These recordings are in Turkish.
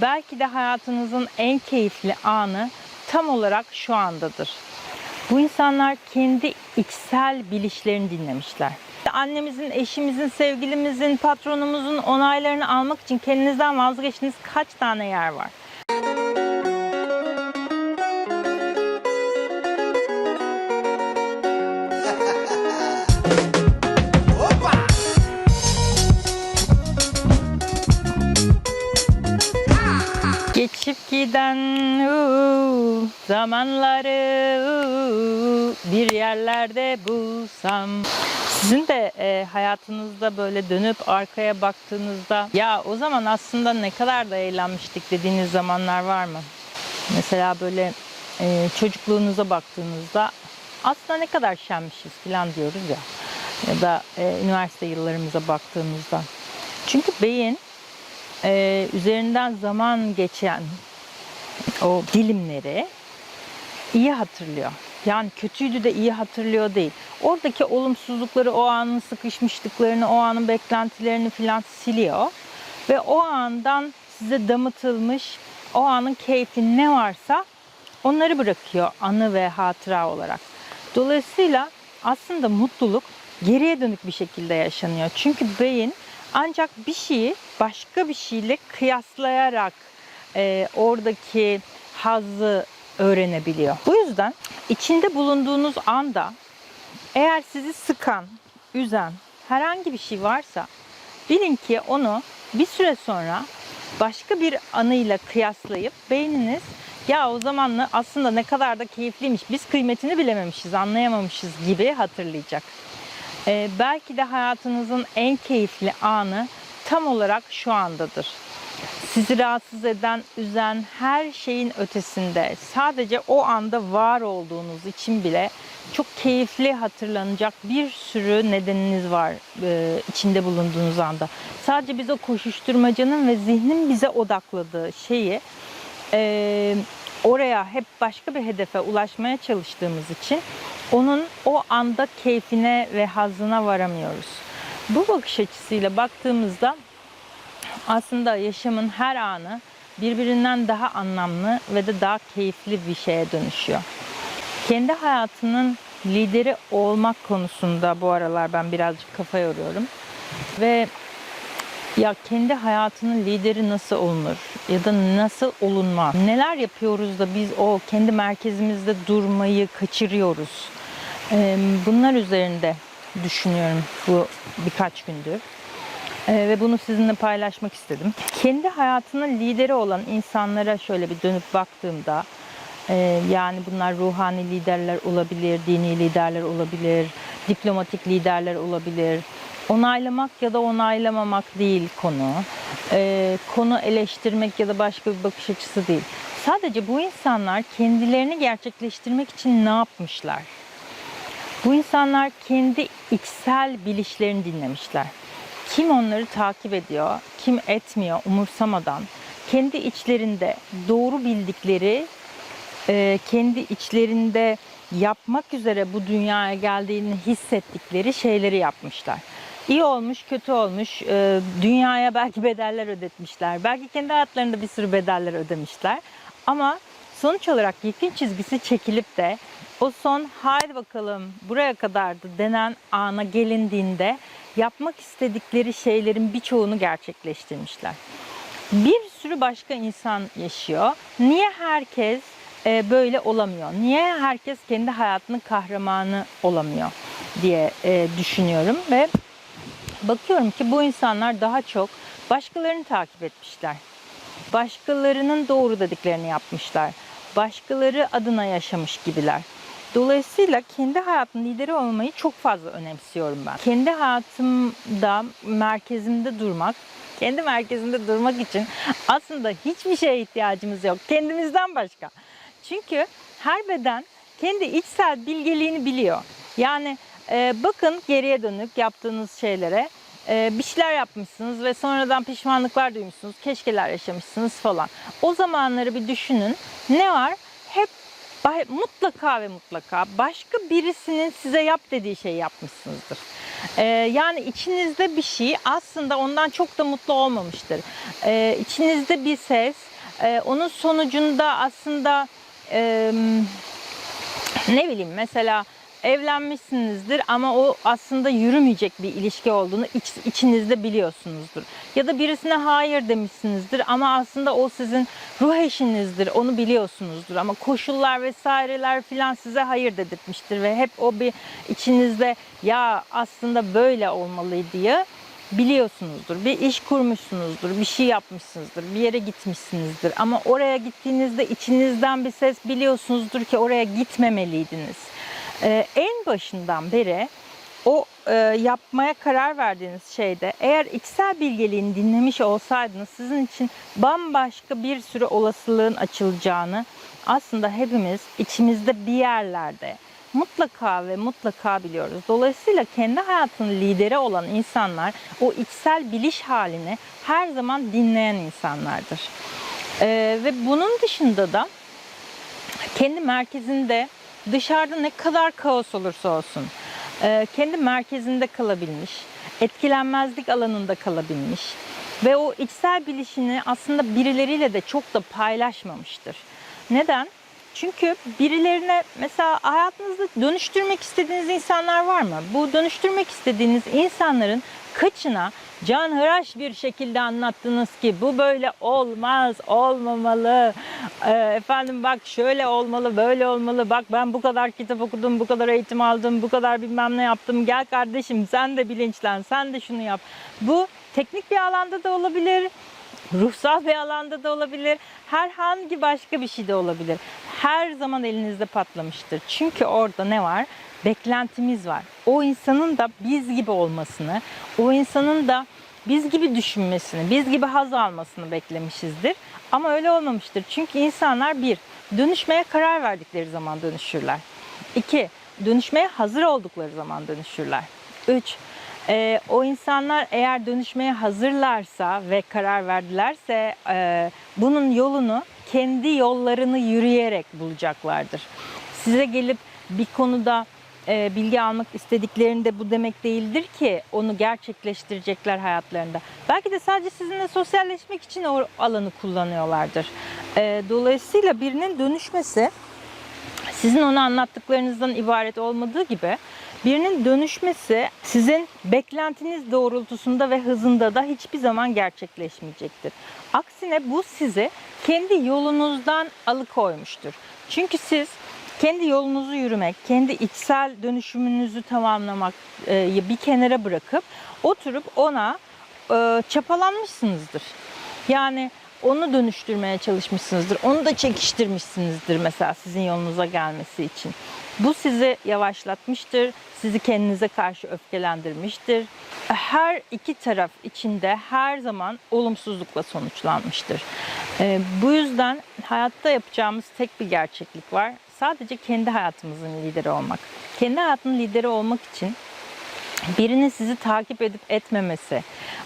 Belki de hayatınızın en keyifli anı tam olarak şu andadır. Bu insanlar kendi içsel bilişlerini dinlemişler. Annemizin, eşimizin, sevgilimizin, patronumuzun onaylarını almak için kendinizden vazgeçtiğiniz kaç tane yer var? Uu, zamanları bir yerlerde bulsam. Sizin de e, hayatınızda böyle dönüp arkaya baktığınızda ya o zaman aslında ne kadar da eğlenmiştik dediğiniz zamanlar var mı? Mesela böyle e, çocukluğunuza baktığınızda aslında ne kadar şenmişiz falan diyoruz ya. Ya da e, üniversite yıllarımıza baktığımızda. Çünkü beyin e, üzerinden zaman geçen o dilimleri iyi hatırlıyor. Yani kötüydü de iyi hatırlıyor değil. Oradaki olumsuzlukları, o anın sıkışmışlıklarını, o anın beklentilerini filan siliyor. Ve o andan size damıtılmış, o anın keyfi ne varsa onları bırakıyor anı ve hatıra olarak. Dolayısıyla aslında mutluluk geriye dönük bir şekilde yaşanıyor. Çünkü beyin ancak bir şeyi başka bir şeyle kıyaslayarak e, oradaki hazzı öğrenebiliyor. Bu yüzden içinde bulunduğunuz anda eğer sizi sıkan, üzen herhangi bir şey varsa bilin ki onu bir süre sonra başka bir anıyla kıyaslayıp beyniniz ya o zaman aslında ne kadar da keyifliymiş biz kıymetini bilememişiz anlayamamışız gibi hatırlayacak. Ee, belki de hayatınızın en keyifli anı tam olarak şu andadır. Sizi rahatsız eden, üzen her şeyin ötesinde sadece o anda var olduğunuz için bile çok keyifli hatırlanacak bir sürü nedeniniz var e, içinde bulunduğunuz anda. Sadece biz o koşuşturmacanın ve zihnin bize odakladığı şeyi e, oraya hep başka bir hedefe ulaşmaya çalıştığımız için onun o anda keyfine ve hazzına varamıyoruz. Bu bakış açısıyla baktığımızda aslında yaşamın her anı birbirinden daha anlamlı ve de daha keyifli bir şeye dönüşüyor. Kendi hayatının lideri olmak konusunda bu aralar ben birazcık kafa yoruyorum. Ve ya kendi hayatının lideri nasıl olunur ya da nasıl olunmaz? Neler yapıyoruz da biz o kendi merkezimizde durmayı kaçırıyoruz? Bunlar üzerinde düşünüyorum bu birkaç gündür. Ee, ve bunu sizinle paylaşmak istedim. Kendi hayatının lideri olan insanlara şöyle bir dönüp baktığımda e, yani bunlar ruhani liderler olabilir, dini liderler olabilir, diplomatik liderler olabilir. Onaylamak ya da onaylamamak değil konu. Ee, konu eleştirmek ya da başka bir bakış açısı değil. Sadece bu insanlar kendilerini gerçekleştirmek için ne yapmışlar? Bu insanlar kendi içsel bilişlerini dinlemişler. Kim onları takip ediyor, kim etmiyor umursamadan kendi içlerinde doğru bildikleri, e, kendi içlerinde yapmak üzere bu dünyaya geldiğini hissettikleri şeyleri yapmışlar. İyi olmuş, kötü olmuş, e, dünyaya belki bedeller ödetmişler, belki kendi hayatlarında bir sürü bedeller ödemişler. Ama sonuç olarak yıkım çizgisi çekilip de o son haydi bakalım buraya kadardı denen ana gelindiğinde yapmak istedikleri şeylerin birçoğunu gerçekleştirmişler. Bir sürü başka insan yaşıyor. Niye herkes e, böyle olamıyor? Niye herkes kendi hayatının kahramanı olamıyor diye e, düşünüyorum ve bakıyorum ki bu insanlar daha çok başkalarını takip etmişler. Başkalarının doğru dediklerini yapmışlar. Başkaları adına yaşamış gibiler. Dolayısıyla kendi hayatın lideri olmayı çok fazla önemsiyorum ben. Kendi hayatımda merkezimde durmak, kendi merkezimde durmak için aslında hiçbir şeye ihtiyacımız yok. Kendimizden başka. Çünkü her beden kendi içsel bilgeliğini biliyor. Yani e, bakın geriye dönük yaptığınız şeylere e, bir şeyler yapmışsınız ve sonradan pişmanlıklar duymuşsunuz, keşkeler yaşamışsınız falan. O zamanları bir düşünün. Ne var? Mutlaka ve mutlaka başka birisinin size yap dediği şeyi yapmışsınızdır. Ee, yani içinizde bir şey aslında ondan çok da mutlu olmamıştır. Ee, içinizde bir ses, e, onun sonucunda aslında e, ne bileyim mesela evlenmişsinizdir ama o aslında yürümeyecek bir ilişki olduğunu iç, içinizde biliyorsunuzdur. Ya da birisine hayır demişsinizdir ama aslında o sizin ruh eşinizdir. Onu biliyorsunuzdur ama koşullar vesaireler filan size hayır dedirtmiştir ve hep o bir içinizde ya aslında böyle olmalıydı diye biliyorsunuzdur. Bir iş kurmuşsunuzdur, bir şey yapmışsınızdır, bir yere gitmişsinizdir. Ama oraya gittiğinizde içinizden bir ses biliyorsunuzdur ki oraya gitmemeliydiniz. Ee, en başından beri o e, yapmaya karar verdiğiniz şeyde eğer içsel bilgeliğini dinlemiş olsaydınız sizin için bambaşka bir sürü olasılığın açılacağını aslında hepimiz içimizde bir yerlerde mutlaka ve mutlaka biliyoruz. Dolayısıyla kendi hayatının lideri olan insanlar o içsel biliş halini her zaman dinleyen insanlardır. Ee, ve bunun dışında da kendi merkezinde dışarıda ne kadar kaos olursa olsun e, kendi merkezinde kalabilmiş, etkilenmezlik alanında kalabilmiş ve o içsel bilişini aslında birileriyle de çok da paylaşmamıştır. Neden? Çünkü birilerine mesela hayatınızda dönüştürmek istediğiniz insanlar var mı? Bu dönüştürmek istediğiniz insanların kaçına canhıraş bir şekilde anlattınız ki bu böyle olmaz, olmamalı. Ee, efendim bak şöyle olmalı, böyle olmalı. Bak ben bu kadar kitap okudum, bu kadar eğitim aldım, bu kadar bilmem ne yaptım. Gel kardeşim sen de bilinçlen, sen de şunu yap. Bu teknik bir alanda da olabilir ruhsal bir alanda da olabilir. Herhangi başka bir şey de olabilir. Her zaman elinizde patlamıştır. Çünkü orada ne var? Beklentimiz var. O insanın da biz gibi olmasını, o insanın da biz gibi düşünmesini, biz gibi haz almasını beklemişizdir. Ama öyle olmamıştır. Çünkü insanlar bir, dönüşmeye karar verdikleri zaman dönüşürler. İki, dönüşmeye hazır oldukları zaman dönüşürler. Üç, e, o insanlar eğer dönüşmeye hazırlarsa ve karar verdilerse e, bunun yolunu kendi yollarını yürüyerek bulacaklardır. Size gelip bir konuda e, bilgi almak istediklerinde bu demek değildir ki onu gerçekleştirecekler hayatlarında. Belki de sadece sizinle sosyalleşmek için o alanı kullanıyorlardır. E, dolayısıyla birinin dönüşmesi sizin ona anlattıklarınızdan ibaret olmadığı gibi birinin dönüşmesi sizin beklentiniz doğrultusunda ve hızında da hiçbir zaman gerçekleşmeyecektir. Aksine bu sizi kendi yolunuzdan alıkoymuştur. Çünkü siz kendi yolunuzu yürümek, kendi içsel dönüşümünüzü tamamlamak bir kenara bırakıp oturup ona çapalanmışsınızdır. Yani onu dönüştürmeye çalışmışsınızdır. Onu da çekiştirmişsinizdir mesela sizin yolunuza gelmesi için. Bu sizi yavaşlatmıştır, sizi kendinize karşı öfkelendirmiştir. Her iki taraf içinde her zaman olumsuzlukla sonuçlanmıştır. Bu yüzden hayatta yapacağımız tek bir gerçeklik var. Sadece kendi hayatımızın lideri olmak. Kendi hayatının lideri olmak için birinin sizi takip edip etmemesi,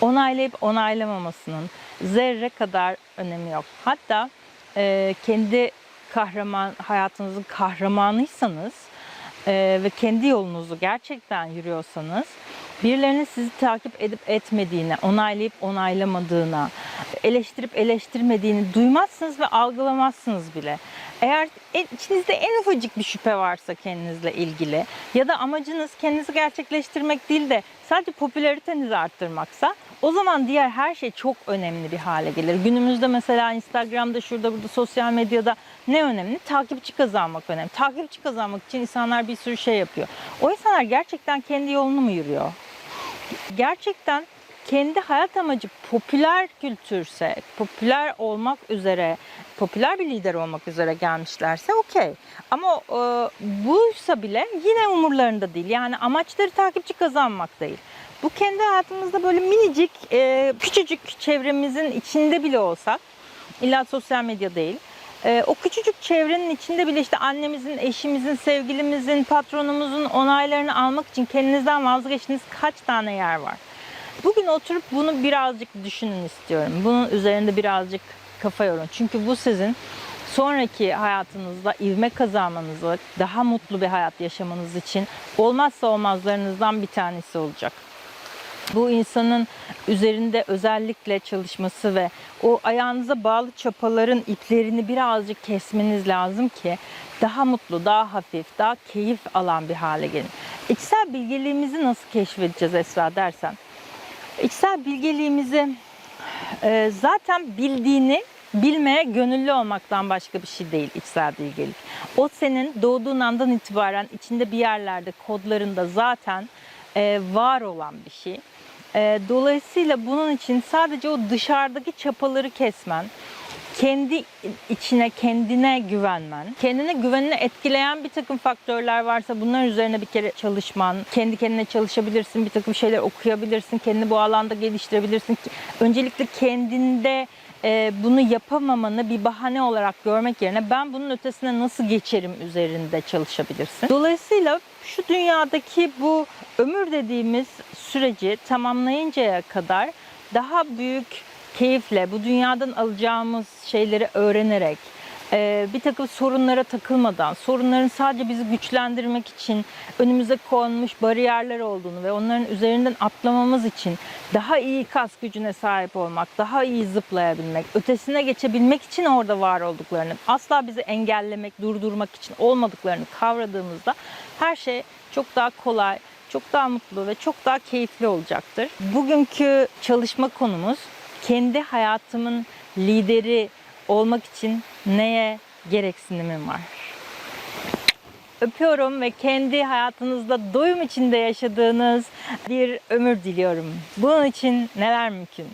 onaylayıp onaylamamasının zerre kadar önemi yok. Hatta e, kendi kahraman hayatınızın kahramanıysanız e, ve kendi yolunuzu gerçekten yürüyorsanız birilerinin sizi takip edip etmediğine, onaylayıp onaylamadığına, eleştirip eleştirmediğini duymazsınız ve algılamazsınız bile. Eğer en- içinizde en ufacık bir şüphe varsa kendinizle ilgili ya da amacınız kendinizi gerçekleştirmek değil de sadece popülaritenizi arttırmaksa o zaman diğer her şey çok önemli bir hale gelir. Günümüzde mesela Instagram'da şurada burada sosyal medyada ne önemli? Takipçi kazanmak önemli. Takipçi kazanmak için insanlar bir sürü şey yapıyor. O insanlar gerçekten kendi yolunu mu yürüyor? gerçekten kendi hayat amacı popüler kültürse, popüler olmak üzere, popüler bir lider olmak üzere gelmişlerse okey. Ama e, buysa bile yine umurlarında değil. Yani amaçları takipçi kazanmak değil. Bu kendi hayatımızda böyle minicik, e, küçücük çevremizin içinde bile olsak, illa sosyal medya değil, ee, o küçücük çevrenin içinde bile işte annemizin, eşimizin, sevgilimizin, patronumuzun onaylarını almak için kendinizden vazgeçtiğiniz kaç tane yer var? Bugün oturup bunu birazcık düşünün istiyorum. Bunun üzerinde birazcık kafa yorun. Çünkü bu sizin sonraki hayatınızda ivme kazanmanızı, daha mutlu bir hayat yaşamanız için olmazsa olmazlarınızdan bir tanesi olacak. Bu insanın üzerinde özellikle çalışması ve o ayağınıza bağlı çapaların iplerini birazcık kesmeniz lazım ki daha mutlu, daha hafif, daha keyif alan bir hale gelin. İçsel bilgeliğimizi nasıl keşfedeceğiz Esra dersen? İçsel bilgeliğimizi e, zaten bildiğini bilmeye gönüllü olmaktan başka bir şey değil içsel bilgelik. O senin doğduğun andan itibaren içinde bir yerlerde kodlarında zaten e, var olan bir şey. E, dolayısıyla bunun için sadece o dışarıdaki çapaları kesmen, kendi içine, kendine güvenmen, kendine güvenini etkileyen bir takım faktörler varsa bunlar üzerine bir kere çalışman, kendi kendine çalışabilirsin, bir takım şeyler okuyabilirsin, kendini bu alanda geliştirebilirsin. Öncelikle kendinde e, bunu yapamamanı bir bahane olarak görmek yerine ben bunun ötesine nasıl geçerim üzerinde çalışabilirsin. Dolayısıyla şu dünyadaki bu ömür dediğimiz süreci tamamlayıncaya kadar daha büyük keyifle bu dünyadan alacağımız şeyleri öğrenerek e, bir takım sorunlara takılmadan, sorunların sadece bizi güçlendirmek için önümüze konmuş bariyerler olduğunu ve onların üzerinden atlamamız için daha iyi kas gücüne sahip olmak, daha iyi zıplayabilmek, ötesine geçebilmek için orada var olduklarını, asla bizi engellemek, durdurmak için olmadıklarını kavradığımızda her şey çok daha kolay, çok daha mutlu ve çok daha keyifli olacaktır. Bugünkü çalışma konumuz kendi hayatımın lideri olmak için neye gereksinimim var? Öpüyorum ve kendi hayatınızda doyum içinde yaşadığınız bir ömür diliyorum. Bunun için neler mümkün?